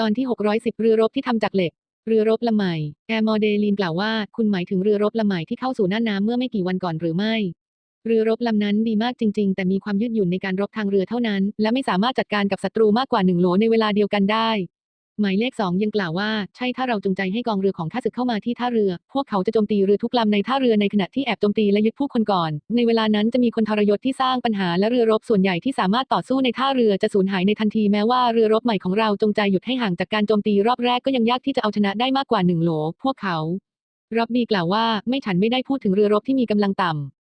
ตอนที่ 610 เรือรบที่ทำจากเหล็ก เรือรบลำใหม่แอร์มอเดลีนกล่าวว่า คุณหมายถึงเรือรบลำใหม่ที่เข้าสู่น่านน้ำเมื่อไม่กี่วันก่อนหรือไม่ เรือรบลำนั้นดีมากจริง ๆ แต่มีความยืดหยุ่นในการรบทางเรือเท่านั้น และไม่สามารถจัดการกับศัตรูมากกว่าหนึ่งโหลในเวลาเดียวกันได้ หมายเลขสองยังกล่าวว่า ใช่ถ้าเราจงใจให้กองเรือของข้าศึกเข้ามาที่ท่าเรือ พวกเขาจะโจมตีเรือทุกลำในท่าเรือในขณะที่แอบโจมตีและยึดผู้คนก่อน ในเวลานั้นจะมีคนทรยศที่สร้างปัญหาและเรือรบส่วนใหญ่ที่สามารถต่อสู้ในท่าเรือจะสูญหายในทันทีแม้ว่าเรือรบใหม่ของเราจงใจหยุดให้ห่างจากการโจมตีรอบแรกก็ยังยากที่จะเอาชนะได้มากกว่าหนึ่งโหล พวกเขาร็อบบี้กล่าวว่า ไม่ฉันไม่ได้พูดถึงเรือรบที่มีกำลังต่ำ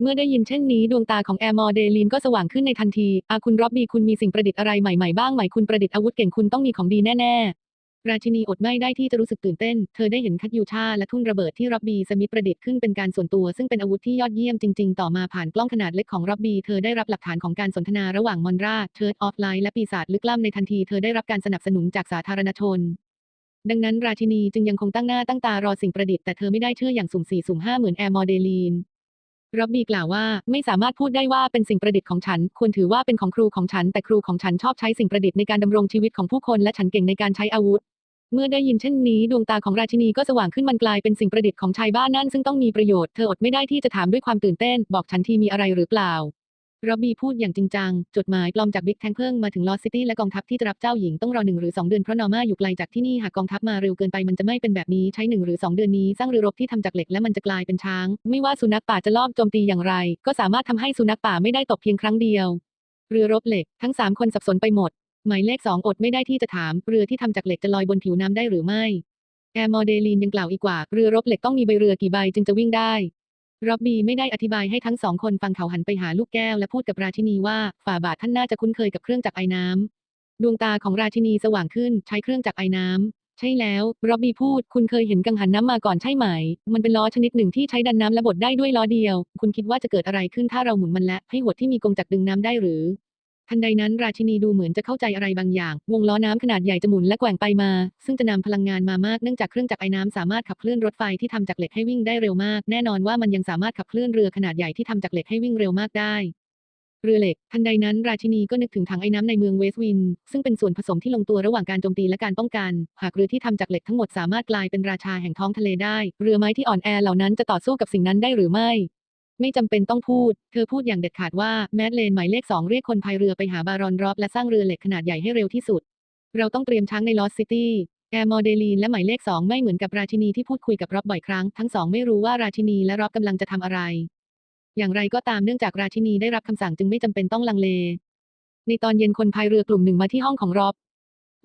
เมื่อได้ยินเช่นนี้ดวงตาของแอร์มอร์เดลีนก็สว่างขึ้นในทันทีอาคุณร็อบบี้คุณมีสิ่งประดิษฐ์อะไรใหม่ๆบ้างไหมคุณประดิษฐ์อาวุธเก่งคุณต้องมีของดีแน่ๆ ราชินีอดไม่ได้ที่จะรู้สึกตื่นเต้น เธอได้เห็นคัตยูชาและทุ่นระเบิดที่ร็อบบี้สมิธประดิษฐ์ขึ้นเป็นการส่วนตัว ซึ่งเป็นอาวุธที่ยอดเยี่ยมจริงๆ ต่อมาผ่านกล้องขนาดเล็กของร็อบบี้เธอได้รับหลักฐานของการสนทนาระหว่างมอนราเทิร์ดออฟไลน์และปีศาจลึกล้ำในทันทีเธอได้รับการสนับสนุนจากสาธารณชนดังนั้นราชินีจึงยังคงตั้งหน้าตั้งตารอสิ่งประดิษฐ์แต่เธอไม่ได้เชื่ออย่างสุ่มสี่สุ่มห้าเหมือนแอร์มอเดลีน ร็อบบี้กล่าวว่าไม่สามารถพูดได้ว่าเป็นสิ่งประดิษฐ์ของฉัน ควรถือว่าเป็นของครูของฉัน แต่ครูของฉันชอบใช้สิ่งประดิษฐ์ในการดำรงชีวิตของผู้คนและฉันเก่งในการใช้อาวุธ เมื่อได้ยินเช่นนี้ ดวงตาของราชินีก็สว่างขึ้นมันกลายเป็นสิ่งประดิษฐ์ของชายบ้านนั่นซึ่งต้องมีประโยชน์เธออดไม่ได้ที่จะถามด้วยความตื่นเต้น บอกฉันทีมีอะไรหรือเปล่า ร็อบบี้พูดอย่างจริงจัง จดหมายปลอมจากบิ๊กแทงเพิ่งมาถึงลอสซิตี้และกองทัพที่จะรับเจ้าหญิงต้องรอหนึ่งหรือสองเดือนเพราะนอร์มาอยู่ไกลจากที่นี่หากกองทัพมาเร็วเกินไปมันจะไม่เป็นแบบนี้ใช้หนึ่งหรือสองเดือนนี้สร้างเรือรบที่ทำจากเหล็กและมันจะกลายเป็นช้าง ไม่ว่าสุนัขป่าจะลอบโจมตีอย่างไร ก็สามารถทำให้สุนัขป่าไม่ได้ตกเพียงครั้งเดียว เรือรบเหล็กทั้งสามคนสับสนไปหมด หมายเลขสองอดไม่ได้ที่จะถาม เรือที่ทำจากเหล็กจะลอยบนผิวน้ำได้หรือไม่แอร์มอเดลีนยังกล่าวอีกว่าเรือรบเหล็กต้องมีใบเรือกี่ใบจึงจะวิ่งได้ ร็อบบี้ไม่ได้อธิบายให้ทั้งสองคนฟังเขาหันไปหาลูกแก้วและพูดกับราชินีว่าฝ่าบาทท่านน่าจะคุ้นเคยกับเครื่องจักรไอ้น้ำดวงตาของราชินีสว่างขึ้นใช้เครื่องจักรไอ้น้ำใช่แล้วร็อบบี้พูด คุณเคยเห็นกังหันน้ำมาก่อนใช่ไหม มันเป็นล้อชนิดหนึ่งที่ใช้ดันน้ำและบดได้ด้วยล้อเดียว คุณคิดว่าจะเกิดอะไรขึ้นถ้าเราหมุนมันและให้หวดที่มีกงจักรดึงน้ำได้หรือ ทันใดนั้นราชินีดูเหมือนจะเข้าใจอะไรบางอย่าง วงล้อน้ำขนาดใหญ่จะหมุนและแกว่งไปมา ซึ่งจะนำพลังงานมามากเนื่องจากเครื่องจักรไอ้น้ำสามารถขับเคลื่อนรถไฟที่ทำจากเหล็กให้วิ่งได้เร็วมาก แน่นอนว่ามันยังสามารถขับเคลื่อนเรือขนาดใหญ่ที่ทำจากเหล็กให้วิ่งเร็วมากได้เรือเหล็ก ทันใดนั้นราชินีก็นึกถึงถังไอ้น้ำในเมืองเวสต์วิน ซึ่งเป็นส่วนผสมที่ลงตัวระหว่างการโจมตีและการป้องกัน หากเรือที่ทำจากเหล็กทั้งหมดสามารถกลายเป็นราชาแห่งท้องทะเลได้ เรือไม้ที่อ่อนแอเหล่านั้นจะต่อสู้กับสิ่งนั้นได้หรือไม่ ไม่จำเป็นต้องพูด เธอพูดอย่างเด็ดขาดว่าแมดเลนหมายเลขสองเรียกคนพายเรือไปหาบารอนรอบและสร้างเรือเหล็กขนาดใหญ่ให้เร็วที่สุด เราต้องเตรียมช้างในลอสซิตี้แอร์มอเดลีนและหมายเลขสองไม่เหมือนกับราชินีที่พูดคุยกับรอบบ่อยครั้ง ทั้งสองไม่รู้ว่าราชินีและรอบกำลังจะทำอะไร อย่างไรก็ตามเนื่องจากราชินีได้รับคำสั่งจึงไม่จำเป็นต้องลังเล ในตอนเย็นคนพายเรือกลุ่มหนึ่งมาที่ห้องของรอบ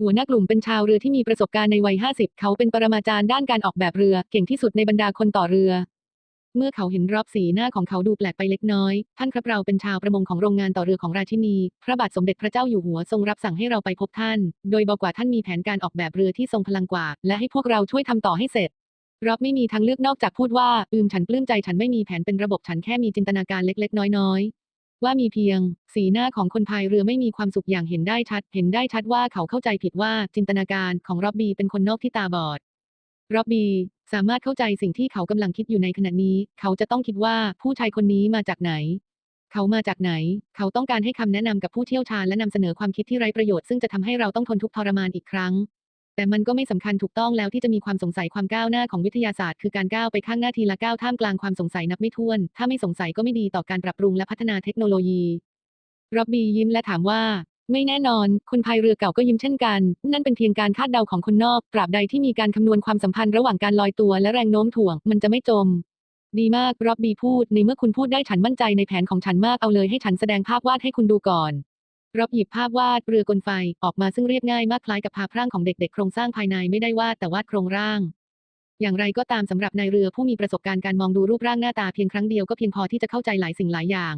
หัวหน้ากลุ่มเป็นชาวเรือที่มีประสบการณ์ในวัย 50 เขาเป็นปรมาจารย์ด้านการออกแบบเรือเก่งที่สุดในบรรดาคนต่อเรือ เมื่อเขาเห็นรอบสีหน้าของเขาดูแปลกไปเล็กน้อย ท่านครับเราเป็นชาวประมงของโรงงานต่อเรือของราชินี พระบาทสมเด็จพระเจ้าอยู่หัวทรงรับสั่งให้เราไปพบท่าน โดยบอกว่าท่านมีแผนการออกแบบเรือที่ทรงพลังกว่า และให้พวกเราช่วยทำต่อให้เสร็จรอบไม่มีทางเลือกนอกจากพูดว่า อืมฉันปลื้มใจฉันไม่มีแผนเป็นระบบฉันแค่มีจินตนาการเล็ก ๆ น้อยๆ ว่ามีเพียง สีหน้าของคนพายเรือไม่มีความสุขอย่างเห็นได้ชัด เห็นได้ชัดว่าเขาเข้าใจผิดว่าจินตนาการของร็อบบี้เป็นคนนอกที่ตาบอด ร็อบบี้สามารถเข้าใจสิ่งที่เขากำลังคิดอยู่ในขณะนี้ เขาจะต้องคิดว่าผู้ชายคนนี้มาจากไหน เขามาจากไหน เขาต้องการให้คำแนะนำกับผู้เชี่ยวชาญและนำเสนอความคิดที่ไร้ประโยชน์ซึ่งจะทำให้เราต้องทนทุกข์ทรมานอีกครั้ง แต่มันก็ไม่สำคัญถูกต้องแล้วที่จะมีความสงสัยความก้าวหน้าของวิทยาศาสตร์ คือการก้าวไปข้างหน้าทีละก้าวท่ามกลางความสงสัยนับไม่ถ้วน ถ้าไม่สงสัยก็ไม่ดีต่อการปรับปรุงและพัฒนาเทคโนโลยีร็อบบี้ยิ้มและถามว่า ไม่แน่นอน คนพายเรือเก่าก็ยิ้มเช่นกัน นั่นเป็นเพียงการคาดเดาของคนนอก ตราบใดที่มีการคำนวณความสัมพันธ์ระหว่างการลอยตัวและแรงโน้มถ่วง มันจะไม่จม ดีมากร็อบบี้พูด ในเมื่อคุณพูดได้ฉันมั่นใจในแผนของฉันมาก เอาเลยให้ฉันแสดงภาพวาดให้คุณดูก่อนร็อบหยิบภาพวาดเรือกลไฟออกมาซึ่งเรียบง่ายมากคล้ายกับภาพร่างของเด็กๆ โครงสร้างภายในไม่ได้วาดแต่วาดโครงร่าง อย่างไรก็ตามสำหรับนายเรือผู้มีประสบการณ์การมองดูรูปร่างหน้าตาเพียงครั้งเดียวก็เพียงพอที่จะเข้าใจหลายสิ่งหลายอย่าง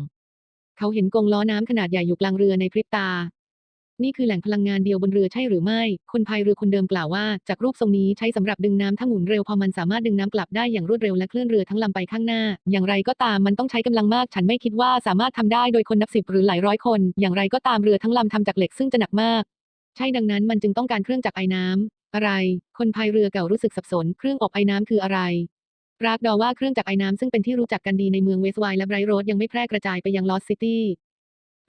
เขาเห็นกงล้อน้ำขนาดใหญ่อยู่กลางเรือในพริบตา นี่คือแหล่งพลังงานเดียวบนเรือใช่หรือไม่ คนพายเรือคนเดิมกล่าวว่า จากรูปทรงนี้ใช้สำหรับดึงน้ำถ้าหมุนเร็วพอมันสามารถดึงน้ำกลับได้อย่างรวดเร็วและเคลื่อนเรือทั้งลำไปข้างหน้า อย่างไรก็ตามมันต้องใช้กำลังมาก ฉันไม่คิดว่าสามารถทำได้โดยคนนับสิบหรือหลายร้อยคน อย่างไรก็ตามเรือทั้งลำทำจากเหล็กซึ่งจะหนักมาก ใช่ดังนั้นมันจึงต้องการเครื่องจักรไอ้น้ำอะไร คนพายเรือเก่ารู้สึกสับสน เครื่องอบไอ้น้ำคืออะไร รากดอว่าเครื่องจักรไอ้น้ำซึ่งเป็นที่รู้จักกันดีในเมืองเวสต์ไวน์และไบรท์โรดยังไม่แพร่กระจายไปยังลอสซิตี้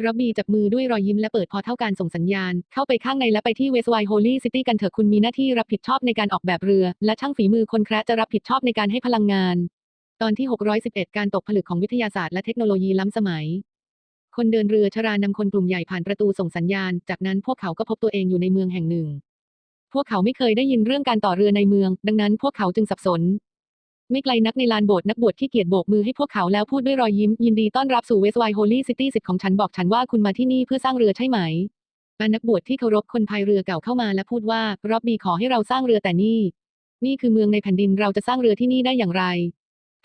ร็อบบี้จับมือด้วยรอยยิ้มและเปิดพอเท่าการส่งสัญญาณ เข้าไปข้างในและไปที่เวสไวโฮลี่ซิตี้กันเถอะคุณมีหน้าที่รับผิดชอบในการออกแบบเรือ และช่างฝีมือคนแคระจะรับผิดชอบในการให้พลังงาน ตอนที่ 611 การตกผลึกของวิทยาศาสตร์และเทคโนโลยีล้ำสมัย คนเดินเรือชรานำคนกลุ่มใหญ่ผ่านประตูส่งสัญญาณ จากนั้นพวกเขาก็พบตัวเองอยู่ในเมืองแห่งหนึ่ง พวกเขาไม่เคยได้ยินเรื่องการต่อเรือในเมือง ดังนั้นพวกเขาจึงสับสน ไม่ไกลนักในลานโบสถ์นักบวชที่เกียจโบกมือให้พวกเขาแล้วพูดด้วยรอยยิ้ม ยินดีต้อนรับสู่เวสไวโฮลี่ซิตี้สิทธิ์ของฉันบอกฉันว่าคุณมาที่นี่เพื่อสร้างเรือใช่ไหมและนักบวชที่เคารพคนพายเรือเก่าเข้ามาและพูดว่า รอบบีขอให้เราสร้างเรือแต่นี่ นี่คือเมืองในแผ่นดินเราจะสร้างเรือที่นี่ได้อย่างไร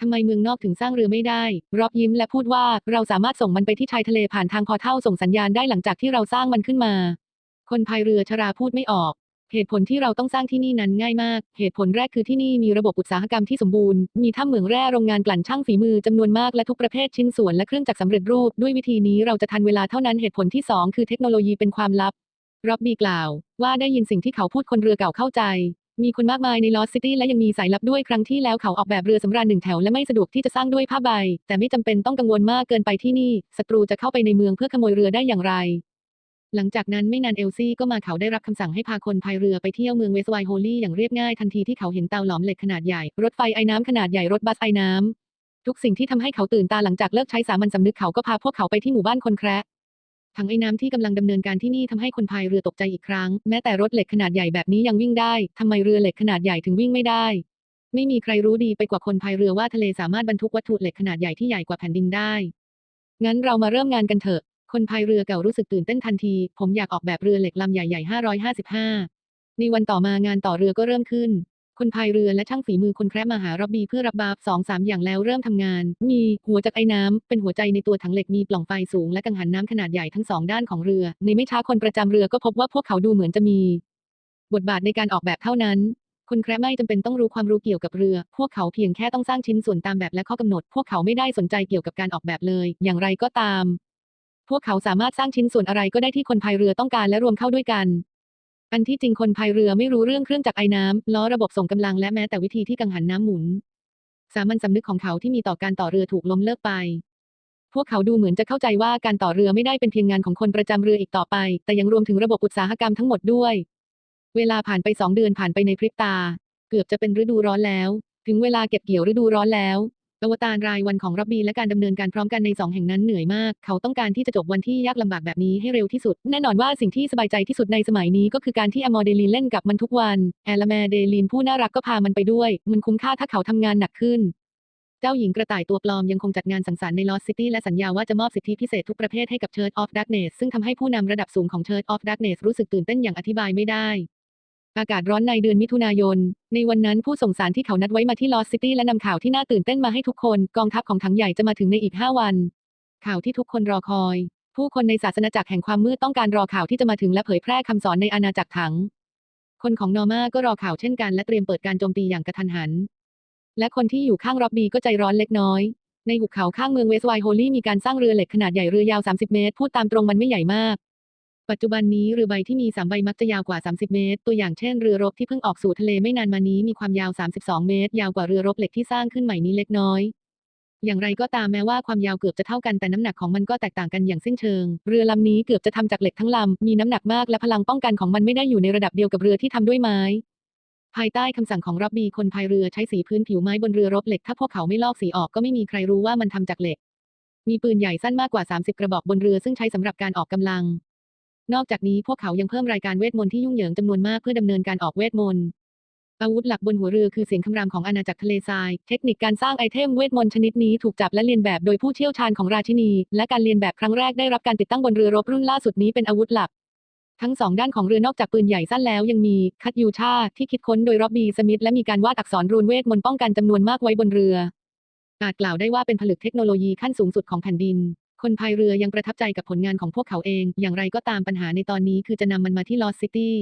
ทำไมเมืองนอกถึงสร้างเรือไม่ได้ รอบยิ้มและพูดว่าเราสามารถส่งมันไปที่ชายทะเลผ่านทางพอเท่าส่งสัญญาณได้หลังจากที่เราสร้างมันขึ้นมา คนพายเรือชราพูดไม่ออก เหตุผลที่เราต้องสร้างที่นี่นั้นง่ายมาก เหตุผลแรกคือที่นี่มีระบบอุตสาหกรรมที่สมบูรณ์ มีถ้ำเหมืองแร่โรงงานกลั่นช่างฝีมือจำนวนมากและทุกประเภทชิ้นส่วนและเครื่องจักรสำเร็จรูป ด้วยวิธีนี้เราจะทันเวลาเท่านั้น เหตุผลที่สองคือเทคโนโลยีเป็นความลับ ร็อบบี้กล่าว ว่าได้ยินสิ่งที่เขาพูดคนเรือเก่าเข้าใจมีคนมากมายในลอสซิตี้และยังมีสายลับด้วยครั้งที่แล้วเขาออกแบบเรือสำราญหนึ่งแถวและไม่สะดวกที่จะสร้างด้วยผ้าใบ แต่ไม่จำเป็นต้องกังวลมากเกินไปที่นี่ศัตรูจะเข้าไปในเมืองเพื่อขโมยเรือได้อย่างไร หลังจากนั้นไม่นานเอลซี่ก็มาเขาได้รับคำสั่งให้พาคนพายเรือไปเที่ยวเมืองเวสไวโฮลี่อย่างเรียบง่ายทันทีที่เขาเห็นเตาหลอมเหล็กขนาดใหญ่ รถไฟไอ้น้ำขนาดใหญ่รถบัสไอ้น้ำ ทุกสิ่งที่ทำให้เขาตื่นตาหลังจากเลิกใช้สามัญสำนึกเขาก็พาพวกเขาไปที่หมู่บ้านคนแคระถังไอ้น้ำที่กำลังดำเนินการที่นี่ทำให้คนพายเรือตกใจอีกครั้ง แม้แต่รถเหล็กขนาดใหญ่แบบนี้ยังวิ่งได้ทำไมเรือเหล็กขนาดใหญ่ถึงวิ่งไม่ได้ ไม่มีใครรู้ดีไปกว่าคนพายเรือว่าทะเลสามารถบรรทุกวัตถุเหล็กขนาดใหญ่ที่ใหญ่กว่าแผ่นดินได้งั้นเรามาเริ่มงานกันเถอะ คนพายเรือเก่ารู้สึกตื่นเต้นทันที ผมอยากออกแบบเรือเหล็กลำใหญ่ๆ 555 ในวันต่อมางานต่อเรือก็เริ่มขึ้น คนพายเรือและช่างฝีมือคนแคระมาหาร็อบบี้เพื่อรับบาฟสองสามอย่างแล้วเริ่มทำงาน มีหัวจากไอ้น้ำเป็นหัวใจในตัวถังเหล็กมีปล่องไฟสูงและกังหันน้ำขนาดใหญ่ทั้งสองด้านของเรือ ในไม่ช้าคนประจำเรือก็พบว่าพวกเขาดูเหมือนจะมี บทบาทในการออกแบบเท่านั้นคนแคระไม่จำเป็นต้องรู้ความรู้เกี่ยวกับเรือ พวกเขาเพียงแค่ต้องสร้างชิ้นส่วนตามแบบและข้อกำหนด พวกเขาไม่ได้สนใจเกี่ยวกับการออกแบบเลย อย่างไรก็ตาม พวกเขาสามารถสร้างชิ้นส่วนอะไรก็ได้ที่คนพายเรือต้องการและรวมเข้าด้วยกัน อันที่จริงคนพายเรือไม่รู้เรื่องเครื่องจักรไอ้น้ำล้อระบบส่งกำลังและแม้แต่วิธีที่กังหันน้ำหมุน สามัญสำนึกของเขาที่มีต่อการต่อเรือถูกล้มเลิกไป พวกเขาดูเหมือนจะเข้าใจว่าการต่อเรือไม่ได้เป็นเพียงงานของคนประจำเรืออีกต่อไป แต่ยังรวมถึงระบบอุตสาหกรรมทั้งหมดด้วย เวลาผ่านไปสองเดือนผ่านไปในพริบตา เกือบจะเป็นฤดูร้อนแล้ว ถึงเวลาเก็บเกี่ยวฤดูร้อนแล้ว อวตารรายวันของร็อบบี้และการดำเนินการพร้อมกันในสองแห่งนั้นเหนื่อยมาก เขาต้องการที่จะจบวันที่ยากลำบากแบบนี้ให้เร็วที่สุด แน่นอนว่าสิ่งที่สบายใจที่สุดในสมัยนี้ก็คือการที่อมอเดลินเล่นกับมันทุกวัน แอลแมเดลินผู้น่ารักก็พามันไปด้วย มันคุ้มค่าถ้าเขาทำงานหนักขึ้น เจ้าหญิงกระต่ายตัวปลอมยังคงจัดงานสังสรรค์ในลอสซิตี้และสัญญาว่าจะมอบสิทธิพิเศษทุกประเภทให้กับ Church of Darkness ซึ่งทำให้ผู้นำระดับสูงของ Church of Darkness รู้สึกตื่นเต้นอย่างอธิบายไม่ได้ อากาศร้อนในเดือนมิถุนายน ในวันนั้นผู้ส่งสารที่เขานัดไว้มาที่ลอสซิตี้และนำข่าวที่น่าตื่นเต้นมาให้ทุกคน กองทัพของถังใหญ่จะมาถึงในอีก 5 วัน ข่าวที่ทุกคนรอคอย ผู้คนในศาสนาจักรแห่งความมืดต้องการรอข่าวที่จะมาถึงและเผยแพร่คำสอนในอาณาจักรถัง คนของนอร์มาก็รอข่าวเช่นกันและเตรียมเปิดการโจมตีอย่างกระทันหัน และคนที่อยู่ข้างร็อบบี้ก็ใจร้อนเล็กน้อย ในหุบเขาข้างเมืองเวสไวโฮลี่มีการสร้างเรือเหล็กขนาดใหญ่เรือยาว 30 เมตร พูดตามตรงมันไม่ใหญ่มาก ปัจจุบันนี้เรือใบที่มี 3 ใบมักจะยาวกว่า 30 เมตร ตัวอย่างเช่นเรือรบที่เพิ่งออกสู่ทะเลไม่นานมานี้มีความยาว 32 เมตร ยาวกว่าเรือรบเหล็กที่สร้างขึ้นใหม่นี้เล็กน้อยอย่างไรก็ตามแม้ว่าความยาวเกือบจะเท่ากันแต่น้ำหนักของมันก็แตกต่างกันอย่างสิ้นเชิง เรือลำนี้เกือบจะทำจากเหล็กทั้งลำ มีน้ำหนักมากและพลังป้องกันของมันไม่ได้อยู่ในระดับเดียวกับเรือที่ทำด้วยไม้ ภายใต้คำสั่งของรับบีคนพายเรือใช้สีพื้นผิวไม้บนเรือรบเหล็กถ้าพวกเขาไม่ลอกสีออกก็ไม่มีใครรู้ว่ามันทำจากเหล็ก มีปืนใหญ่สั้นมากกว่า 30 กระบอกบนเรือซึ่งใช้สำหรับการออกกำลัง นอกจากนี้พวกเขายังเพิ่มรายการเวทมนต์ที่ยุ่งเหยิงจำนวนมากเพื่อดำเนินการออกเวทมนต์อาวุธหลักบนหัวเรือคือเสียงคำรามของอาณาจักรทะเลทราย เทคนิคการสร้างไอเทมเวทมนต์ชนิดนี้ถูกจับและเรียนแบบโดยผู้เชี่ยวชาญของราชินี และการเรียนแบบครั้งแรกได้รับการติดตั้งบนเรือรบรุ่นล่าสุดนี้เป็นอาวุธหลัก ทั้งสองด้านของเรือนอกจากปืนใหญ่สั้นแล้วยังมีคัตยูชาที่คิดค้นโดยร็อบบี้สมิธและมีการวาดอักษรรูนเวทมนต์ป้องกันจำนวนมากไว้บนเรือ อาจกล่าวได้ว่าเป็นผลึกเทคโนโลยีขั้นสูงสุดของแผ่นดิน คนพายเรือยังประทับใจกับผลงานของพวกเขาเอง อย่างไรก็ตามปัญหาในตอนนี้คือจะนำมันมาที่ลอสซิตี้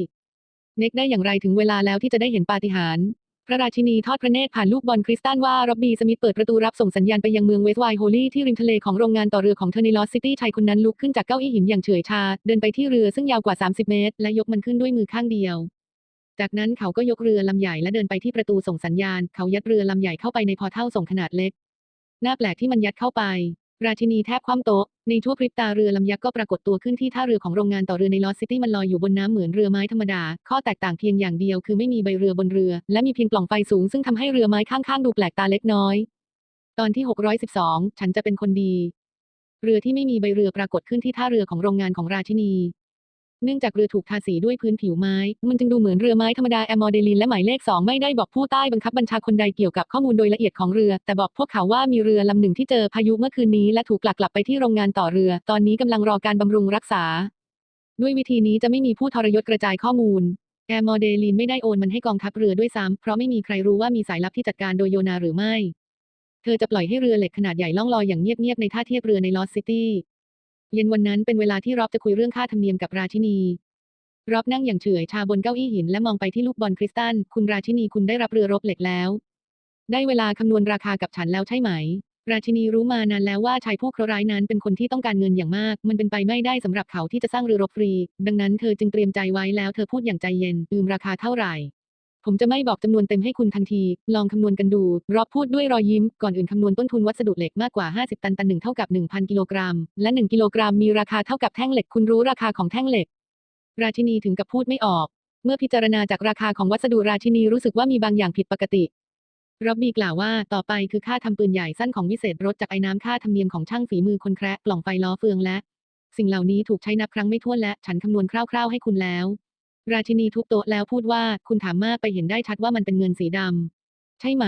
เน็กได้อย่างไรถึงเวลาแล้วที่จะได้เห็นปาฏิหาริย์พระราชินีทอดพระเนตรผ่านลูกบอลคริสตัลว่าร็อบบี้สมิธเปิดประตูรับส่งสัญญาณไปยังเมืองเวสต์ไวโฮลี่ที่ริมทะเลของโรงงานต่อเรือของเธอในลอสซิตี้ชายคนนั้นลุกขึ้นจากเก้าอี้หินอย่างเฉยชา เดินไปที่เรือซึ่งยาวกว่า 30 เมตร และยกมันขึ้นด้วยมือข้างเดียว จากนั้นเขาก็ยกเรือลำใหญ่และเดินไปที่ประตูส่งสัญญาณ เขายัดเรือลำใหญ่เข้าไปในพอเท่าส่งขนาดเล็กน่าแปลกที่มันยัดเข้าไป ราชินีแทบคว่ำโต๊ะ ในชั่วพริบตาเรือลำยักษ์ก็ปรากฏตัวขึ้นที่ท่าเรือของโรงงานต่อเรือในลอสซิตี้มันลอยอยู่บนน้ำเหมือนเรือไม้ธรรมดา ข้อแตกต่างเพียงอย่างเดียวคือไม่มีใบเรือบนเรือ และมีเพียงปล่องไฟสูงซึ่งทำให้เรือไม้ข้างๆดูแปลกตาเล็กน้อย ตอนที่ 612 ฉันจะเป็นคนดี เรือที่ไม่มีใบเรือปรากฏขึ้นที่ท่าเรือของโรงงานของราชินี เนื่องจากเรือถูกทาสีด้วยพื้นผิวไม้ มันจึงดูเหมือนเรือไม้ธรรมดาแอมโมเดลินและหมายเลขสองไม่ได้บอกผู้ใต้บังคับบัญชาคนใดเกี่ยวกับข้อมูลโดยละเอียดของเรือ แต่บอกพวกเขาว่ามีเรือลำหนึ่งที่เจอพายุเมื่อคืนนี้และถูกหลักกลับไปที่โรงงานต่อเรือ ตอนนี้กำลังรอการบำรุงรักษา ด้วยวิธีนี้จะไม่มีผู้ทรยศกระจายข้อมูลแอร์โมเดลินไม่ได้โอนมันให้กองทัพเรือด้วยซ้ำเพราะไม่มีใครรู้ว่ามีสายลับที่จัดการโดยโยนาหรือไม่ เธอจะปล่อยให้เรือเหล็กขนาดใหญ่ล่องลอยอย่างเงียบๆในท่าเทียบเรือในลอสซิตี้ เย็นวันนั้นเป็นเวลาที่ร็อบจะคุยเรื่องค่าธรรมเนียมกับราชินีร็อบนั่งอย่างเฉื่อยชาบนเก้าอี้หินและมองไปที่ลูกบอลคริสตัลคุณราชินีคุณได้รับเรือรบเหล็กแล้ว ได้เวลาคำนวณราคากับฉันแล้วใช่ไหม ราชินีรู้มานานแล้วว่าชายผู้เคราะห์ร้ายนั้นเป็นคนที่ต้องการเงินอย่างมาก มันเป็นไปไม่ได้สำหรับเขาที่จะสร้างเรือรบฟรี ดังนั้นเธอจึงเตรียมใจไว้แล้วเธอพูดอย่างใจเย็น อืมราคาเท่าไหร่ ผมจะไม่บอกจำนวนเต็มให้คุณทันที ลองคำนวณกันดู รอบพูดด้วยรอยยิ้ม ก่อนอื่นคำนวณต้นทุนวัสดุเหล็กมากกว่า 50 ตันตันหนึ่งเท่ากับ 1,000 กิโลกรัม และ 1 กิโลกรัมมีราคาเท่ากับแท่งเหล็ก คุณรู้ราคาของแท่งเหล็ก ราชินีถึงกับพูดไม่ออก เมื่อพิจารณาจากราคาของวัสดุราชินีรู้สึกว่ามีบางอย่างผิดปกติร็อบบี้กล่าวว่าต่อไปคือค่าทำปืนใหญ่สั้นของวิเศษรถจากไอ้น้ำค่าธรรมเนียมของช่างฝีมือคนแคระกล่องไฟล้อเฟืองและ สิ่งเหล่านี้ถูกใช้นับครั้งไม่ถ้วนและ ฉันคำนวณคร่าวๆให้คุณแล้ว ราชินีทุบโต๊ะแล้วพูดว่าคุณถามมากไปเห็นได้ชัดว่ามันเป็นเงินสีดำใช่ไหม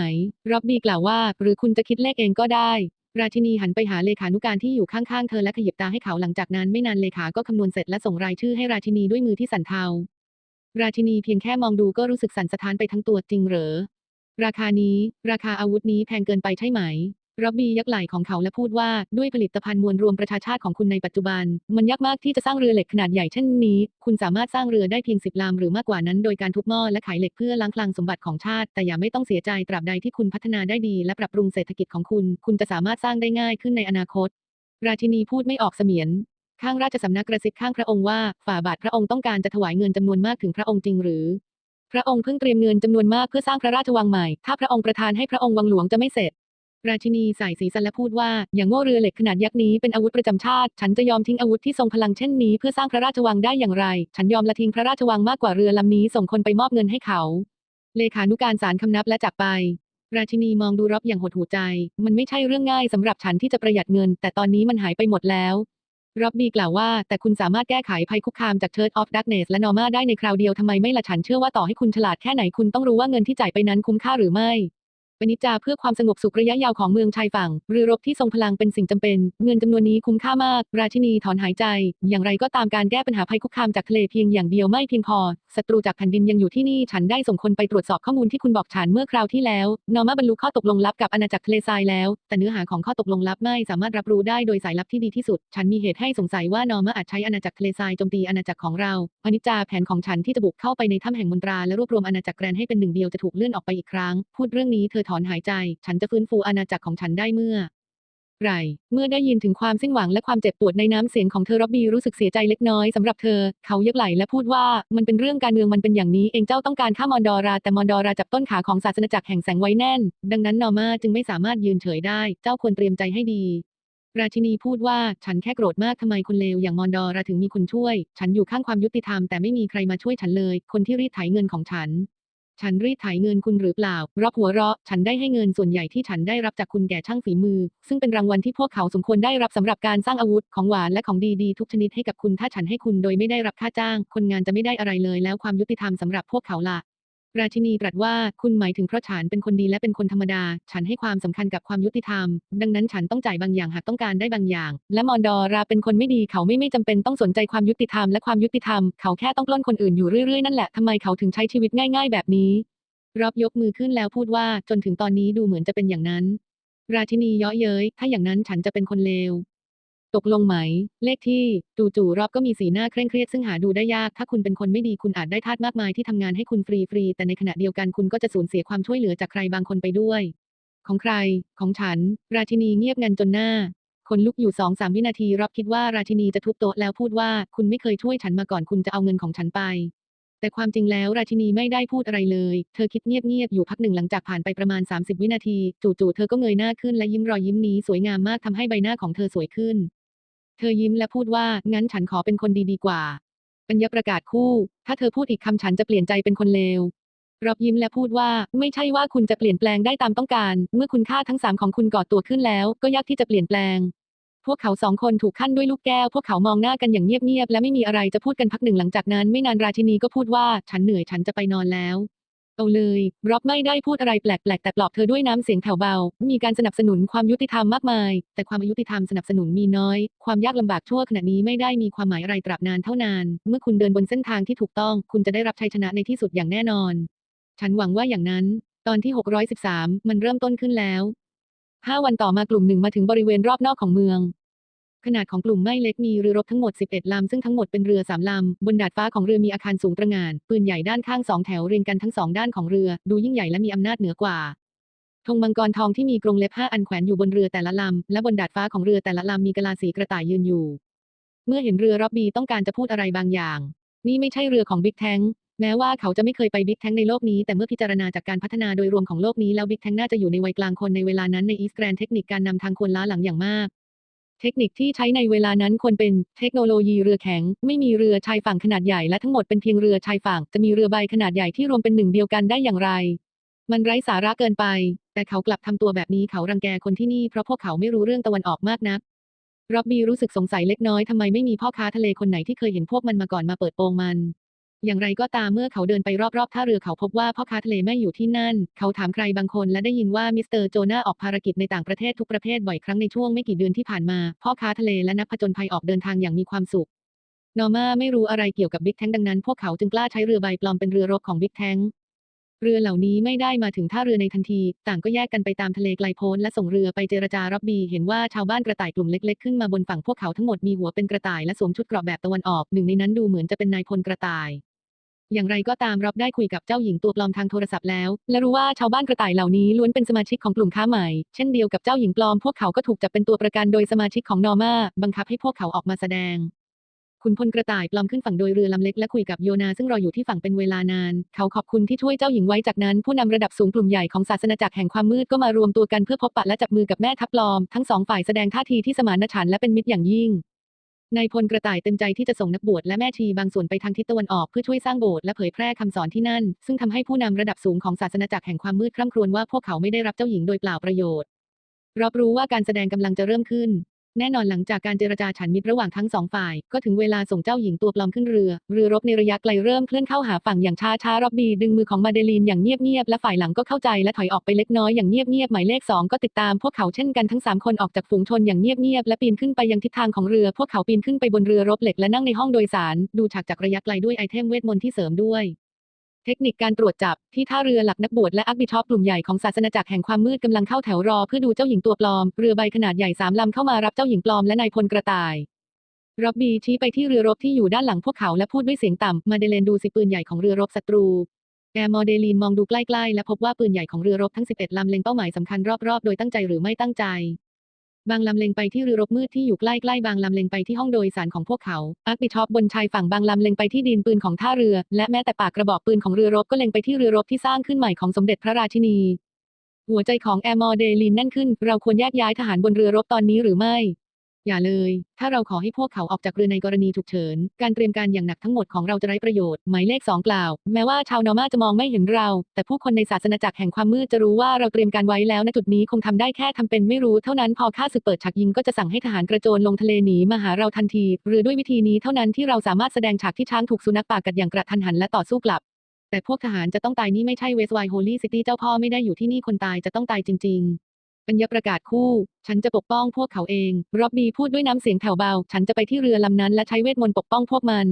ร็อบบี้กล่าวว่า หรือคุณจะคิดเลขเองก็ได้ ราชินีหันไปหาเลขานุการที่อยู่ข้างๆเธอและขยิบตาให้เขาหลังจากนั้นไม่นานเลขาก็คำนวณเสร็จและส่งรายชื่อให้ราชินีด้วยมือที่สั่นเทา ราชินีเพียงแค่มองดูก็รู้สึกสั่นสะท้านไปทั้งตัวจริงเหรอ ราคานี้ ราคาอาวุธนี้แพงเกินไปใช่ไหม ร็อบบี้ยักไหล่ของเขาและพูดว่าด้วยผลิตภัณฑ์มวลรวมประชาชาติของคุณในปัจจุบัน มันยากมากที่จะสร้างเรือเหล็กขนาดใหญ่เช่นนี้ คุณสามารถสร้างเรือได้เพียงสิบลำหรือมากกว่านั้นโดยการทุบหม้อและขายเหล็กเพื่อล้างคลังสมบัติของชาติ แต่อย่าไม่ต้องเสียใจตราบใดที่คุณพัฒนาได้ดีและปรับปรุงเศรษฐกิจของคุณ คุณจะสามารถสร้างได้ง่ายขึ้นในอนาคต ราชินีพูดไม่ออกเสมียนข้างราชสำนักกระซิบข้างพระองค์ว่าฝ่าบาทพระองค์ต้องการจะถวายเงินจำนวนมากถึงพระองค์จริงหรือ พระองค์เพิ่งเตรียมเงินจำนวนมากเพื่อสร้างพระราชวังใหม่ ถ้าพระองค์ประทานให้พระองค์วังหลวงจะไม่เสร็จ ราชินีใส่สีสันและพูดว่า อย่างโง่เรือเหล็กขนาดยักษ์นี้เป็นอาวุธประจำชาติ ฉันจะยอมทิ้งอาวุธที่ทรงพลังเช่นนี้เพื่อสร้างพระราชวังได้อย่างไร ฉันยอมละทิ้งพระราชวังมากกว่าเรือลำนี้ส่งคนไปมอบเงินให้เขา เลขานุการศาลคำนับและจากไป ราชินีมองดูรอบอย่างหดหูใจ มันไม่ใช่เรื่องง่ายสำหรับฉันที่จะประหยัดเงิน แต่ตอนนี้มันหายไปหมดแล้วร็อบบี้กล่าวว่า แต่คุณสามารถแก้ไขภัยคุกคามจาก Church of Darkness และ Norma ได้ในคราวเดียวทำไมไม่ละฉันเชื่อว่าต่อให้คุณฉลาดแค่ไหนคุณต้องรู้ว่าเงินที่จ่ายไปนั้นคุ้มค่าหรือไม่ ป็นนิจจาเพื่อความสงบสุขระยะยาวของเมืองชายฝั่งเรือรบที่ทรงพลังเป็นสิ่งจำเป็น เงินจำนวนนี้คุ้มค่ามาก ราชินีถอนหายใจ อย่างไรก็ตามการแก้ปัญหาภัยคุกคามจากทะเลเพียงอย่างเดียวไม่เพียงพอศัตรูจากแผ่นดินยังอยู่ที่นี่ฉันได้ส่งคนไปตรวจสอบข้อมูลที่คุณบอกฉันเมื่อคราวที่แล้ว นอร์มาบรรลุข้อตกลงลับกับอาณาจักรทะเลทรายแล้ว แต่เนื้อหาของข้อตกลงลับไม่สามารถรับรู้ได้โดยสายลับที่ดีที่สุด ฉันมีเหตุให้สงสัยว่านอร์มาอาจใช้อาณาจักรทะเลทรายโจมตีอาณาจักรของเราอนิจจาแผนของฉันที่จะบุกเข้าไปในถ้ำแห่งมนตราและรวบรวมอาณาจักรแกรนให้เป็นหนึ่งเดียวจะถูกเลื่อนออกไปอีกครั้ง พูดเรื่องนี้เธอถอนหายใจ ฉันจะฟื้นฟูอาณาจักรของฉันได้เมื่อไรเมื่อได้ยินถึงความสิ้นหวังและความเจ็บปวดในน้ำเสียงของเธอร็อบบี้รู้สึกเสียใจเล็กน้อยสำหรับเธอ เขายกไหล่และพูดว่ามันเป็นเรื่องการเมืองมันเป็นอย่างนี้เองเจ้าต้องการฆ่ามอนดอราแต่มอนดอราจับต้นขาของศาสนาจักรแห่งแสงไว้แน่น ดังนั้นนอร์มาจึงไม่สามารถยืนเฉยได้ เจ้าควรเตรียมใจให้ดี ราชินีพูดว่าฉันแค่โกรธมากทำไมคนเลวอย่างมอนดอราถึงมีคนช่วย ฉันอยู่ข้างความยุติธรรมแต่ไม่มีใครมาช่วยฉันเลย คนที่รีดไถเงินของฉัน ฉันรีดไถเงินคุณหรือเปล่า รับหัวเราะ ฉันได้ให้เงินส่วนใหญ่ที่ฉันได้รับจากคุณแก่ช่างฝีมือ ซึ่งเป็นรางวัลที่พวกเขาสมควรได้รับสำหรับการสร้างอาวุธของหวานและของดีๆ ทุกชนิดให้กับคุณ ถ้าฉันให้คุณโดยไม่ได้รับค่าจ้าง คนงานจะไม่ได้อะไรเลย แล้วความยุติธรรมสำหรับพวกเขาล่ะ ราชินีตรัสว่าคุณหมายถึงเพราะฉันเป็นคนดีและเป็นคนธรรมดา ฉันให้ความสำคัญกับความยุติธรรม ดังนั้นฉันต้องจ่ายบางอย่างหากต้องการได้บางอย่าง และมอนดอราเป็นคนไม่ดีเขาไม่ไม่จำเป็นต้องสนใจความยุติธรรมและความยุติธรรม เขาแค่ต้องปล้นคนอื่นอยู่เรื่อยๆนั่นแหละทำไมเขาถึงใช้ชีวิตง่าย ๆ แบบนี้รอบยกมือขึ้นแล้วพูดว่าจนถึงตอนนี้ดูเหมือนจะเป็นอย่างนั้น ราชินีเยาะเย้ยถ้าอย่างนั้นฉันจะเป็นคนเลว ตกลงไหม เลขที่ จู่ๆรอบก็มีสีหน้าเคร่งเครียดซึ่งหาดูได้ยาก ถ้าคุณเป็นคนไม่ดีคุณอาจได้ทาสมากมายที่ทำงานให้คุณฟรีๆ แต่ในขณะเดียวกันคุณก็จะสูญเสียความช่วยเหลือจากใครบางคนไปด้วย ของใคร ของฉัน ราชินีเงียบงันจนหน้า คนลุกอยู่สองสามวินาที รอบคิดว่าราชินีจะทุบโต๊ะแล้วพูดว่าคุณไม่เคยช่วยฉันมาก่อนคุณจะเอาเงินของฉันไป แต่ความจริงแล้วราชินีไม่ได้พูดอะไรเลย เธอคิดเงียบๆอยู่พักหนึ่งหลังจากผ่านไปประมาณ 30 วินาที จู่ๆเธอก็เงยหน้าขึ้นและยิ้มรอยยิ้มนี้สวยงามมากทำให้ใบหน้าของเธอสวยขึ้น เธอยิ้มและพูดว่า งั้นฉันขอเป็นคนดีดีกว่า ปัญญาประกาศคู่ ถ้าเธอพูดอีกคำฉันจะเปลี่ยนใจเป็นคนเลวรับยิ้มและพูดว่า ไม่ใช่ว่าคุณจะเปลี่ยนแปลงได้ตามต้องการ เมื่อคุณค่าทั้งสามของคุณก่อตัวขึ้นแล้ว ก็ยากที่จะเปลี่ยนแปลง พวกเขาสองคนถูกขั้นด้วยลูกแก้ว พวกเขามองหน้ากันอย่างเงียบๆและไม่มีอะไรจะพูดกันพักหนึ่งหลังจากนั้น ไม่นานราชินีก็พูดว่า ฉันเหนื่อยฉันจะไปนอนแล้ว เอาเลยร็อบไม่ได้พูดอะไรแปลกๆแต่ปลอบเธอด้วยน้ำเสียงแผ่วเบา มีการสนับสนุนความยุติธรรมมากมาย แต่ความอายุติธรรมสนับสนุนมีน้อย ความยากลำบากชั่วขณะนี้ไม่ได้มีความหมายอะไรตราบนานเท่านาน เมื่อคุณเดินบนเส้นทางที่ถูกต้อง คุณจะได้รับชัยชนะในที่สุดอย่างแน่นอน ฉันหวังว่าอย่างนั้น ตอนที่ 613 มันเริ่มต้นขึ้นแล้วห้าวันต่อมากลุ่มหนึ่งมาถึงบริเวณรอบนอกของเมือง ขนาดของกลุ่มไม่เล็กมีเรือรบทั้งหมด 11 ลำ ซึ่งทั้งหมดเป็นเรือ3ลำ บนดาดฟ้าของเรือมีอาคารสูงตระหง่าน ปืนใหญ่ด้านข้างสองแถวเรียงกันทั้งสองด้านของเรือ ดูยิ่งใหญ่และมีอำนาจเหนือกว่าธงมังกรทองที่มีกรงเล็บห้าอันแขวนอยู่บนเรือแต่ละลำ และบนดาดฟ้าของเรือแต่ละลำมีกะลาสีกระต่ายยืนอยู่ เมื่อเห็นเรือรบบีต้องการจะพูดอะไรบางอย่าง นี่ไม่ใช่เรือของบิ๊กแทงแม้ว่าเขาจะไม่เคยไปบิ๊กแทงในโลกนี้ แต่เมื่อพิจารณาจากการพัฒนาโดยรวมของโลกนี้แล้วบิ๊กแทงน่าจะอยู่ในวัยกลางคนในเวลานั้นในอีสแกรนเทคนิคการนำทางควรล้าหลังอย่างมาก เทคนิคที่ใช้ในเวลานั้นควรเป็นเทคโนโลยีเรือแข็ง ไม่มีเรือชายฝั่งขนาดใหญ่และทั้งหมดเป็นเพียงเรือชายฝั่งจะมีเรือใบขนาดใหญ่ที่รวมเป็นหนึ่งเดียวกันได้อย่างไร มันไร้สาระเกินไป แต่เขากลับทำตัวแบบนี้เขารังแกคนที่นี่เพราะพวกเขาไม่รู้เรื่องตะวันออกมากนักร็อบบี้รู้สึกสงสัยเล็กน้อยทำไมไม่มีพ่อค้าทะเลคนไหนที่เคยเห็นพวกมันมาก่อนมาเปิดโปงมัน อย่างไรก็ตามเมื่อเขาเดินไปรอบๆท่าเรือเขาพบว่าพ่อค้าทะเลไม่อยู่ที่นั่น เขาถามใครบางคนและได้ยินว่ามิสเตอร์โจนาออกภารกิจในต่างประเทศทุกประเภทบ่อยครั้งในช่วงไม่กี่เดือนที่ผ่านมา พ่อค้าทะเลและนักผจญภัยออกเดินทางอย่างมีความสุข นอร์มาไม่รู้อะไรเกี่ยวกับบิ๊กแทงดังนั้น พวกเขาจึงกล้าใช้เรือใบปลอมเป็นเรือรบของบิ๊กแทงเรือเหล่านี้ไม่ได้มาถึงท่าเรือในทันที ต่างก็แยกกันไปตามทะเลไกลโพ้นและส่งเรือไปเจรจารับบี เห็นว่าชาวบ้านกระต่ายกลุ่มเล็กๆ ขึ้นมาบนฝั่งพวกเขาทั้งหมดมีหัวเป็นกระต่ายและสวมชุดเกราะแบบตะวันออก หนึ่งในนั้นดูเหมือนจะเป็นนายพลกระต่าย อย่างไรก็ตามรับได้คุยกับเจ้าหญิงตัวปลอมทางโทรศัพท์แล้ว และรู้ว่าชาวบ้านกระต่ายเหล่านี้ล้วนเป็นสมาชิกของกลุ่มค้าใหม่ เช่นเดียวกับเจ้าหญิงปลอมพวกเขาก็ถูกจับเป็นตัวประกันโดยสมาชิกของนอร์มาบังคับให้พวกเขาออกมาแสดงขุนพลกระต่ายปลอมขึ้นฝั่งโดยเรือลำเล็กและคุยกับโยนาซึ่งรออยู่ที่ฝั่งเป็นเวลานาน เขาขอบคุณที่ช่วยเจ้าหญิงไว้จากนั้น ผู้นำระดับสูงกลุ่มใหญ่ของศาสนาจักรแห่งความมืดก็มารวมตัวกันเพื่อพบปะและจับมือกับแม่ทัพปลอม ทั้งสองฝ่ายแสดงท่าทีที่สมานฉันท์และเป็นมิตรอย่างยิ่ง นายพลกระต่ายเต็มใจที่จะส่งนักบวชและแม่ชีบางส่วนไปทางทิศตะวันออกเพื่อช่วยสร้างโบสถ์และเผยแพร่คำสอนที่นั่น ซึ่งทำให้ผู้นำระดับสูงของศาสนาจักรแห่งความมืดคร่ำครวญว่าพวกเขาไม่ได้รับเจ้าหญิงโดยเปล่าประโยชน์รับรู้ว่าการแสดงกำลังจะเริ่มขึ้น แน่นอนหลังจากการเจรจาฉันมิตรระหว่างทั้งสองฝ่าย ก็ถึงเวลาส่งเจ้าหญิงตัวปลอมขึ้นเรือ เรือรบในระยะไกลเริ่มเคลื่อนเข้าหาฝั่งอย่างช้าช้าร็อบบี้ดึงมือของมาเดลีนอย่างเงียบๆและฝ่ายหลังก็เข้าใจและถอยออกไปเล็กน้อยอย่างเงียบๆหมายเลขสองก็ติดตามพวกเขาเช่นกันทั้งสามคนออกจากฝูงชนอย่างเงียบๆและปีนขึ้นไปยังทิศทางของเรือ พวกเขาปีนขึ้นไปบนเรือรบเหล็กและนั่งในห้องโดยสาร ดูฉากจากระยะไกลด้วยไอเทมเวทมนต์ที่เสริมด้วย ทคนิคการตรวจจับ ที่ท่าเรือหลักนักบวชและอักบิชอปกลุ่มใหญ่ของศาสนาจักรแห่งความมืดกำลังเข้าแถวรอเพื่อดูเจ้าหญิงตัวปลอม เรือใบขนาดใหญ่สามลำเข้ามารับเจ้าหญิงปลอมและนายพลกระต่ายรับบี้ชี้ไปที่เรือรบที่อยู่ด้านหลังพวกเขาและพูดด้วยเสียงต่ำมาเดเลนดูสิปืนใหญ่ของเรือรบศัตรูแอร์มอเดลีนมองดูใกล้ๆ และพบว่าปืนใหญ่ของเรือรบทั้ง 11 ลำเล็งเป้าหมายสำคัญรอบๆ โดยตั้งใจหรือไม่ตั้งใจ บางลำเล็งไปที่เรือรบมืดที่อยู่ใกล้ๆบางลำเล็งไปที่ห้องโดยสารของพวกเขาอาร์คบิชอปบนชายฝั่งบางลำเล็งไปที่ดินปืนของท่าเรือ และแม้แต่ปากกระบอกปืนของเรือรบก็เล็งไปที่เรือรบที่สร้างขึ้นใหม่ของสมเด็จพระราชินี หัวใจของแอร์มอเดลินแน่นขึ้น เราควรแยกย้ายทหารบนเรือรบตอนนี้หรือไม่ อย่าเลย ถ้าเราขอให้พวกเขาออกจากเรือในกรณีฉุกเฉิน การเตรียมการอย่างหนักทั้งหมดของเราจะไร้ประโยชน์ หมายเลขสองกล่าว แม้ว่าชาวนอร์มาจะมองไม่เห็นเรา แต่ผู้คนในศาสนาจักรแห่งความมืดจะรู้ว่าเราเตรียมการไว้แล้วณจุดนี้คงทำได้แค่ทำเป็นไม่รู้เท่านั้นพอข้าศึกเปิดฉากยิงก็จะสั่งให้ทหารกระโจนลงทะเลหนีมาหาเราทันที หรือด้วยวิธีนี้เท่านั้นที่เราสามารถแสดงฉากที่ช้างถูกสุนัขป่ากัดอย่างกระทันหันและต่อสู้กลับแต่พวกทหารจะต้องตายนี่ไม่ใช่เวสไวโฮลี่ซิตี้เจ้าพ่อไม่ได้อยู่ที่นี่คนตายจะต้องตายจริง ๆปัญญาประกาศคู่ ฉันจะปกป้องพวกเขาเอง ร็อบบี้พูดด้วยน้ำเสียงแผ่วเบา ฉันจะไปที่เรือลำนั้นและใช้เวทมนต์ปกป้องพวกมัน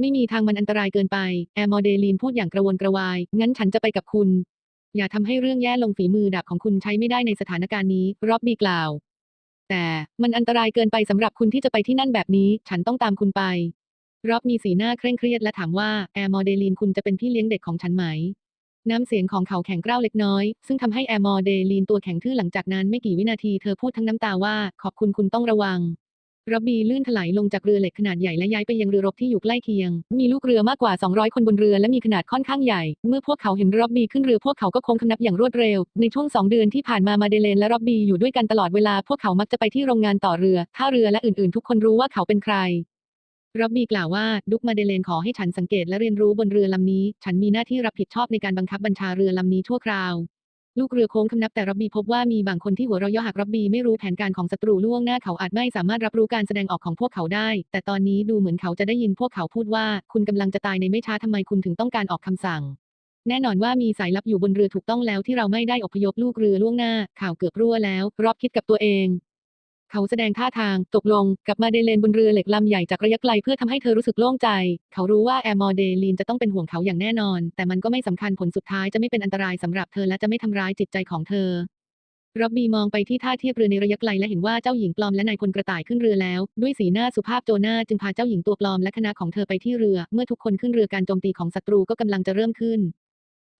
ไม่มีทางมันอันตรายเกินไป แอร์มอเดลีนพูดอย่างกระวนกระวาย งั้นฉันจะไปกับคุณ อย่าทำให้เรื่องแย่ลงฝีมือดาบของคุณใช้ไม่ได้ในสถานการณ์นี้ ร็อบบี้กล่าว แต่มันอันตรายเกินไปสำหรับคุณที่จะไปที่นั่นแบบนี้ ฉันต้องตามคุณไป ร็อบมีสีหน้าเคร่งเครียดและถามว่า แอร์มอเดลีนคุณจะเป็นพี่เลี้ยงเด็กของฉันไหม น้ำเสียงของเขาแข็งกร้าวเล็กน้อย ซึ่งทำให้แอร์มอร์เดลีนตัวแข็งทื่อหลังจากนั้นไม่กี่วินาทีเธอพูดทั้งน้ำตาว่า ขอบคุณคุณต้องระวังรับบีลื่นถลายลงจากเรือเหล็กขนาดใหญ่และย้ายไปยังเรือรบที่อยู่ใกล้เคียง มีลูกเรือมากกว่า 200 คนบนเรือและมีขนาดค่อนข้างใหญ่ เมื่อพวกเขาเห็นรับบีขึ้นเรือพวกเขาก็คงคำนับอย่างรวดเร็ว ในช่วงสองเดือนที่ผ่านมามาเดเลนและรับบีอยู่ด้วยกันตลอดเวลาพวกเขามักจะไปที่โรงงานต่อเรือท่าเรือและอื่นๆ ทุกคนรู้ว่าเขาเป็นใคร รับบีกล่าวว่า ดุกมาเดเลนขอให้ฉันสังเกตและเรียนรู้บนเรือลำนี้ ฉันมีหน้าที่รับผิดชอบในการบังคับบัญชาเรือลำนี้ชั่วคราว ลูกเรือโค้งคำนับแต่รับบีพบว่ามีบางคนที่หัวเราะย่อหากรับบีไม่รู้แผนการของศัตรูล่วงหน้าเขาอาจไม่สามารถรับรู้การแสดงออกของพวกเขาได้ แต่ตอนนี้ดูเหมือนเขาจะได้ยินพวกเขาพูดว่า คุณกำลังจะตายในไม่ช้าทำไมคุณถึงต้องการออกคำสั่ง แน่นอนว่ามีสายลับอยู่บนเรือถูกต้องแล้วที่เราไม่ได้อพยพลูกเรือล่วงหน้า ข่าวเกือบรั่วแล้ว รอบคิดกับตัวเอง เขาแสดงท่าทางตกลงกับมาเดเลนบนเรือเหล็กลำใหญ่จากระยะไกลเพื่อทำให้เธอรู้สึกโล่งใจ เขารู้ว่าแอร์มอเดลีนจะต้องเป็นห่วงเขาอย่างแน่นอน แต่มันก็ไม่สำคัญผลสุดท้ายจะไม่เป็นอันตรายสำหรับเธอและจะไม่ทำร้ายจิตใจของเธอรับบี้มองไปที่ท่าเทียบเรือในระยะไกลและเห็นว่าเจ้าหญิงปลอมและนายพลกระต่ายขึ้นเรือแล้ว ด้วยสีหน้าสุภาพโจนาจึงพาเจ้าหญิงตัวปลอมและคณะของเธอไปที่เรือ เมื่อทุกคนขึ้นเรือการโจมตีของศัตรูก็กำลังจะเริ่มขึ้น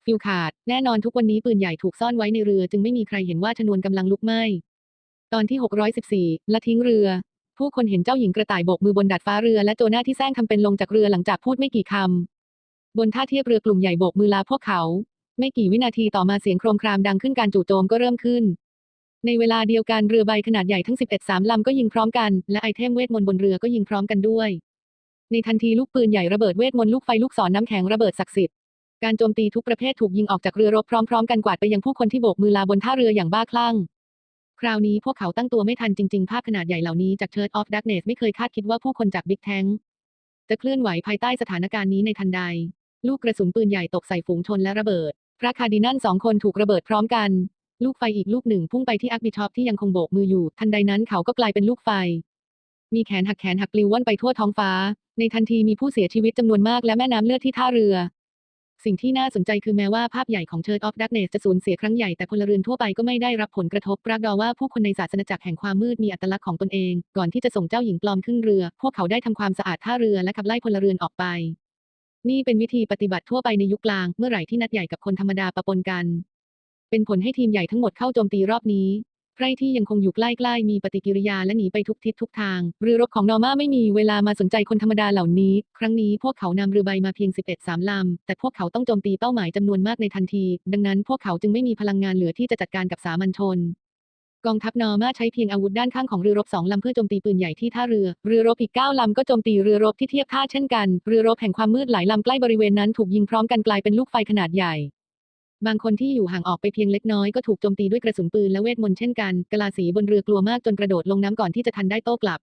ฟิวขาด แน่นอนทุกวันนี้ปืนใหญ่ถูกซ่อนไว้ในเรือจึงไม่มีใครเห็นว่าชนวนกำลังลุกไหม้ ตอนที่ 614 ละทิ้งเรือ ผู้คนเห็นเจ้าหญิงกระต่ายโบกมือบนดาดฟ้าเรือและโจนาที่แซงทำเป็นลงจากเรือหลังจากพูดไม่กี่คำ บนท่าเทียบเรือกลุ่มใหญ่โบกมือลาพวกเขา ไม่กี่วินาทีต่อมาเสียงโครมครามดังขึ้นการจู่โจมก็เริ่มขึ้น ในเวลาเดียวกันเรือใบขนาดใหญ่ทั้ง 11 สามลำก็ยิงพร้อมกัน และไอเทมเวทมนต์บนเรือก็ยิงพร้อมกันด้วย ในทันทีลูกปืนใหญ่ระเบิดเวทมนต์ลูกไฟลูกศรน้ำแข็งระเบิดศักดิ์สิทธิ์การโจมตีทุกประเภทถูกยิงออกจากเรือรบพร้อมๆ กันกวาดไปยังผู้คนที่โบกมือลาบนท่าเรืออย่างบ้าคลั่ง คราวนี้พวกเขาตั้งตัวไม่ทันจริง ๆ ภาพขนาดใหญ่เหล่านี้จาก Church of Darkness ไม่เคยคาดคิดว่าผู้คนจาก Big Tank จะเคลื่อนไหวภายใต้สถานการณ์นี้ในทันใด ลูกกระสุนปืนใหญ่ตกใส่ฝูงชนและระเบิด พระคาร์ดินัลสองคนถูกระเบิดพร้อมกัน ลูกไฟอีกลูกหนึ่งพุ่งไปที่อักบิชอปที่ยังคงโบกมืออยู่ ทันใดนั้นเขาก็กลายเป็นลูกไฟ มีแขนหักแขนหักปลิวว่อนไปทั่วท้องฟ้า ในทันทีมีผู้เสียชีวิตจำนวนมากและแม่น้ำเลือดที่ท่าเรือ สิ่งที่น่าสนใจคือแม้ว่าภาพใหญ่ของ Church of Darkness จะสูญเสียครั้งใหญ่แต่พลเรือนทั่วไปก็ไม่ได้รับผลกระทบปรากฏว่าผู้คนในศาสนาจักรแห่งความมืดมีอัตลักษณ์ของตนเอง ก่อนที่จะส่งเจ้าหญิงปลอมขึ้นเรือ พวกเขาได้ทำความสะอาดท่าเรือและขับไล่พลเรือนออกไป นี่เป็นวิธีปฏิบัติทั่วไปในยุคกลาง เมื่อไหร่ที่นัดใหญ่กับคนธรรมดาปะปนกัน เป็นผลให้ทีมใหญ่ทั้งหมดเข้าโจมตีรอบนี้ ไพร่ที่ยังคงอยู่ใกล้ๆมีปฏิกิริยาและหนีไปทุกทิศทุกทาง เรือรบของนอร์มาไม่มีเวลามาสนใจคนธรรมดาเหล่านี้ ครั้งนี้พวกเขานำเรือใบมาเพียง 11 สามลำ แต่พวกเขาต้องโจมตีเป้าหมายจำนวนมากในทันที ดังนั้นพวกเขาจึงไม่มีพลังงานเหลือที่จะจัดการกับสามัญชนกองทัพนอร์มาใช้เพียงอาวุธด้านข้างของเรือรบสองลำเพื่อโจมตีปืนใหญ่ที่ท่าเรือ เรือรบอีกเก้าลำก็โจมตีเรือรบที่เทียบท่าเช่นกัน เรือรบแห่งความมืดหลายลำใกล้บริเวณนั้นถูกยิงพร้อมกันกลายเป็นลูกไฟขนาดใหญ่ บางคนที่อยู่ห่างออกไปเพียงเล็กน้อยก็ถูกโจมตีด้วยกระสุนปืนและเวทมนต์เช่นกัน กลาสีบนเรือกลัวมากจนกระโดดลงน้ำก่อนที่จะทันได้โต้กลับ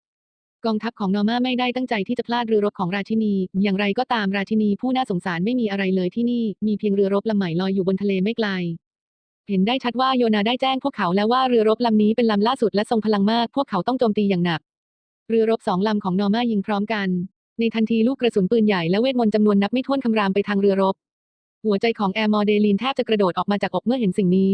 กองทัพของนอร์มาไม่ได้ตั้งใจที่จะพลาดเรือรบของราชินี อย่างไรก็ตามราชินีผู้น่าสงสารไม่มีอะไรเลยที่นี่ มีเพียงเรือรบลำใหม่ลอยอยู่บนทะเลไม่ไกล เห็นได้ชัดว่าโยนาได้แจ้งพวกเขาแล้วว่าเรือรบลำนี้เป็นลำล่าสุดและทรงพลังมาก พวกเขาต้องโจมตีอย่างหนัก เรือรบสองลำของนอร์มายิงพร้อมกัน ในทันทีลูกกระสุนปืนใหญ่และเวทมนต์จำนวนนับไม่ถ้วนคำรามไปทางเรือรบ หัวใจของแอร์มอร์เดลีนแทบจะกระโดดออกมาจากอกเมื่อเห็นสิ่งนี้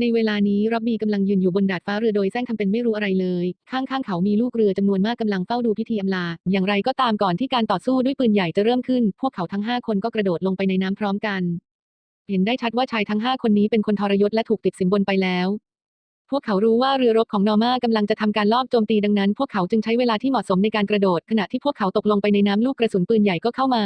ในเวลานี้ร็อบบี้กำลังยืนอยู่บนดาดฟ้าเรือโดยแซงทำเป็นไม่รู้อะไรเลย ข้างๆเขามีลูกเรือจำนวนมากกำลังเฝ้าดูพิธีอำลา อย่างไรก็ตามก่อนที่การต่อสู้ด้วยปืนใหญ่จะเริ่มขึ้น พวกเขาทั้ง5คนก็กระโดดลงไปในน้ำพร้อมกัน เห็นได้ชัดว่าชายทั้ง5คนนี้เป็นคนทรยศและถูกติดสินบนไปแล้วพวกเขารู้ว่าเรือรบของนอร์มากำลังจะทำการลอบโจมตีดังนั้น พวกเขาจึงใช้เวลาที่เหมาะสมในการกระโดด ขณะที่พวกเขาตกลงไปในน้ำลูกกระสุนปืนใหญ่ก็เข้ามา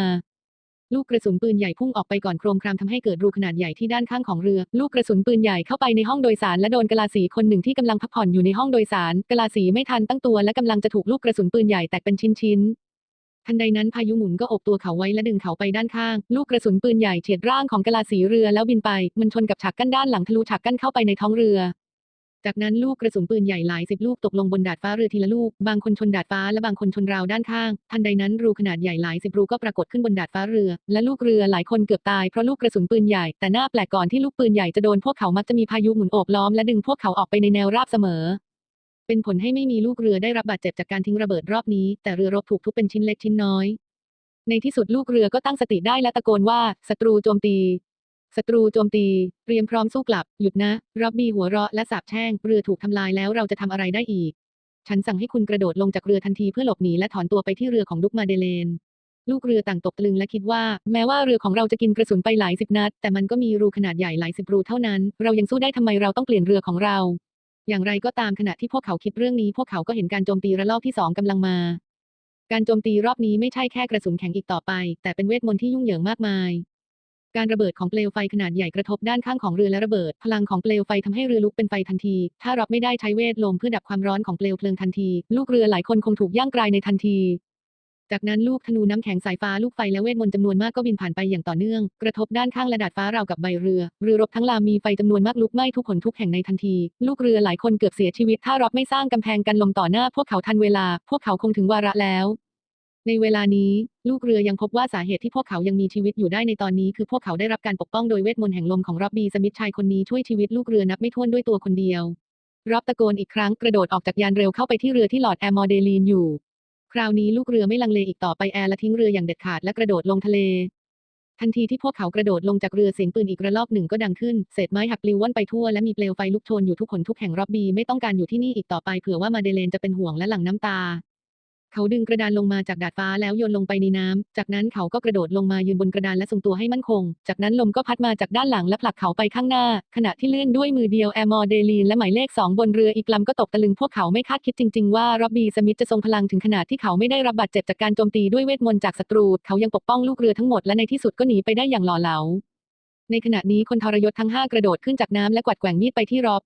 ลูกกระสุนปืนใหญ่พุ่งออกไปก่อนโครมครามทำให้เกิดรูขนาดใหญ่ที่ด้านข้างของเรือ ลูกกระสุนปืนใหญ่เข้าไปในห้องโดยสารและโดนกะลาสีคนหนึ่งที่กำลังพักผ่อนอยู่ในห้องโดยสารกะลาสีไม่ทันตั้งตัวและกำลังจะถูกลูกกระสุนปืนใหญ่แตกเป็นชิ้นๆทันใดนั้นพายุหมุนก็อบตัวเขาไว้และดึงเขาไปด้านข้าง ลูกกระสุนปืนใหญ่เฉียดร่างของกะลาสีเรือแล้วบินไป มันชนกับฉากกั้นด้านหลังทะลุฉากกั้นเข้าไปในท้องเรือ จากนั้นลูกกระสุนปืนใหญ่หลายสิบลูกตกลงบนดาดฟ้าเรือทีละลูก บางคนชนดาดฟ้าและบางคนชนราวด้านข้าง ทันใดนั้นรูขนาดใหญ่หลายสิบรูก็ปรากฏขึ้นบนดาดฟ้าเรือ และลูกเรือหลายคนเกือบตายเพราะลูกกระสุนปืนใหญ่ แต่หน้าแปลกก่อนที่ลูกปืนใหญ่จะโดนพวกเขามักจะมีพายุหมุนโอบล้อมและดึงพวกเขาออกไปในแนวราบเสมอ เป็นผลให้ไม่มีลูกเรือได้รับบาดเจ็บจากการทิ้งระเบิดรอบนี้ แต่เรือรบถูกทุบเป็นชิ้นเล็กชิ้นน้อย ในที่สุดลูกเรือก็ตั้งสติได้และตะโกนว่าศัตรูโจมตี ศัตรูโจมตี เตรียมพร้อมสู้กลับ หยุดนะรับบี้หัวเราะและสาบแช่ง เรือถูกทำลายแล้วเราจะทำอะไรได้อีก ฉันสั่งให้คุณกระโดดลงจากเรือทันทีเพื่อหลบหนีและถอนตัวไปที่เรือของดุกมาเดเลน ลูกเรือต่างตกตะลึงและคิดว่า แม้ว่าเรือของเราจะกินกระสุนไปหลายสิบนัด แต่มันก็มีรูขนาดใหญ่หลายสิบรูเท่านั้น เรายังสู้ได้ทำไมเราต้องเปลี่ยนเรือของเรา อย่างไรก็ตามขณะที่พวกเขาคิดเรื่องนี้ พวกเขาก็เห็นการโจมตีระลอกที่สองกำลังมา การโจมตีรอบนี้ไม่ใช่แค่กระสุนแข็งอีกต่อไป แต่เป็นเวทมนต์ที่ยุ่งเหยิงมากมาย การระเบิดของเปลวไฟขนาดใหญ่กระทบด้านข้างของเรือและระเบิด พลังของเปลวไฟทำให้เรือลุกเป็นไฟทันที ถ้ารับไม่ได้ใช้เวทลมเพื่อดับความร้อนของเปลวเพลิงทันที ลูกเรือหลายคนคงถูกย่างกรายในทันที จากนั้นลูกธนูน้ำแข็งสายฟ้าลูกไฟและเวทมนต์จำนวนมากก็บินผ่านไปอย่างต่อเนื่อง กระทบด้านข้างและดาดฟ้าราวกับใบเรือ เรือรบทั้งลำมีไฟจำนวนมากลุกไหม้ทุกขนทุกแห่งในทันที ลูกเรือหลายคนเกือบเสียชีวิต ถ้ารอบไม่สร้างกำแพงกันลมต่อหน้า พวกเขาทันเวลา พวกเขาคงถึงวาระแล้ว ในเวลานี้ ลูกเรือยังพบว่าสาเหตุที่พวกเขายังมีชีวิตอยู่ได้ในตอนนี้คือพวกเขาได้รับการปกป้องโดยเวทมนต์แห่งลมของร็อบบี้สมิธชายคนนี้ช่วยชีวิตลูกเรือนับไม่ถ้วนด้วยตัวคนเดียวร็อบตะโกนอีกครั้งกระโดดออกจากยานเร็วเข้าไปที่เรือที่หลอดแอร์มอร์เดลีนอยู่ คราวนี้ลูกเรือไม่ลังเลอีกต่อไปแอร์และทิ้งเรืออย่างเด็ดขาดและกระโดดลงทะเล ทันทีที่พวกเขากระโดดลงจากเรือเสียงปืนอีกระลอกหนึ่งก็ดังขึ้นเศษไม้หักปลิวว่อนไปทั่วและมีเปลวไฟลุกโชนอยู่ทุกขนทุกแห่งร็อบบี้ไม่ต้องการอยู่ที่นี่อีกต่อไปเผื่อว่ามาเดเลนจะเป็นห่วงและหลั่งน้ำตา เขาดึงกระดานลงมาจากดาดฟ้าแล้วโยนลงไปในน้ำจากนั้นเขาก็กระโดดลงมายืนบนกระดานและทรงตัวให้มั่นคง จากนั้นลมก็พัดมาจากด้านหลังและผลักเขาไปข้างหน้า ขณะที่เลื่อนด้วยมือเดียวแอร์มอร์เดลีนและหมายเลขสองบนเรืออีกลำก็ตกตะลึงพวกเขาไม่คาดคิดจริงๆว่าร็อบบี้สมิธจะทรงพลังถึงขนาดที่เขาไม่ได้รับบาดเจ็บจากการโจมตีด้วยเวทมนต์จากศัตรู เขายังปกป้องลูกเรือทั้งหมดและในที่สุดก็หนีไปได้อย่างหล่อเหลาในขณะนี้คนทรยศทั้งห้ากระโดดขึ้นจากน้ำและกวัดแกว่งมีดไปที่ร็อบ